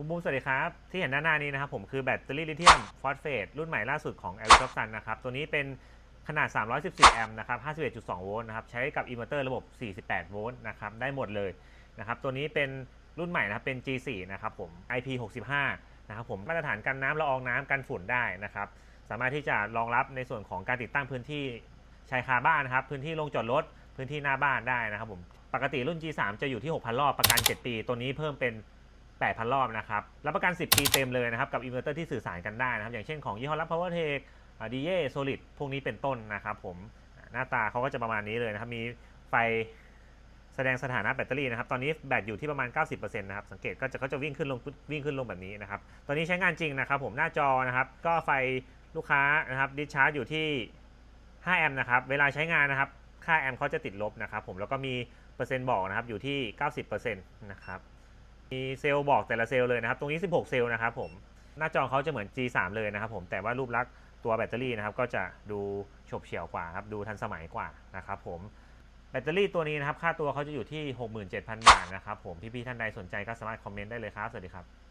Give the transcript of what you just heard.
บุมบุมสวัสดีครับ ที่เห็นด้านหน้านี้นะครับผมคือแบตเตอรี่ลิเธียมฟอสเฟตรุ่นใหม่ล่าสุดของ a r i s o f s u n นะครับ ตัวนี้เป็นขนาด 314 แอมป์นะครับ 51.2 โวลต์นะครับ ใช้กับอินเวอร์เตอร์ระบบ 48 โวลต์นะครับ ได้หมดเลยนะครับ ตัวนี้เป็นรุ่นใหม่นะครับ เป็น G4 นะครับผม IP65 นะครับผม มาตรฐานกันน้ำละอองน้ำกันฝุ่นได้นะครับ สามารถที่จะรองรับในส่วนของการติดตั้งพื้นที่ชายคาบ้านนะครับ พื้นที่โรงจอดรถ พื้นที่หน้าบ้านได้นะครับผม ปกติรุ่น G3 จะอยู่ที่ 6,000 รอบ ประกัน 7 ปี ตัวนี้เพิ่มเป็น 8,000 รอบนะครับ รับประกัน 10 ปีเต็มเลยนะครับ กับอินเวอร์เตอร์ที่สื่อสารกันได้นะครับ อย่างเช่นของยี่ห้อรับ PowerTech ดีเย่โซลิดพวกนี้เป็นต้นนะครับผม หน้าตาเขาก็จะประมาณนี้เลยนะครับ มีไฟแสดงสถานะแบตเตอรี่นะครับ ตอนนี้แบตอยู่ที่ประมาณ 90%นะครับ สังเกตก็จะเขาจะวิ่งขึ้นลงวิ่งขึ้นลงแบบนี้นะครับ ตอนนี้ใช้งานจริงนะครับผมหน้าจอนะครับ ก็ไฟลูกค้านะครับดิชาร์จอยู่ที่ 5 แอมป์นะครับ เวลาใช้งานนะครับ ค่าแอมป์เขาจะติดลบนะครับผม แล้วก็มีเปอร์เซ็นต์บอกนะครับอยู่ที่ 90%นะครับ มีเซลล์บอกแต่ละเซลล์เลยนะครับ ตรงนี้ 16 เซลล์นะครับผม หน้าจอเขาจะเหมือน G3 เลยนะครับผม แต่ว่ารูปลักษณ์ตัวแบตเตอรี่นะครับ ก็จะดูฉบเฉี่ยวกว่าครับ ดูทันสมัยกว่านะครับผม แบตเตอรี่ตัวนี้นะครับ ค่าตัวเขาจะอยู่ที่ 67,000 บาทนะครับผม พี่ๆท่านใดสนใจก็สามารถคอมเมนต์ได้เลยครับ สวัสดีครับ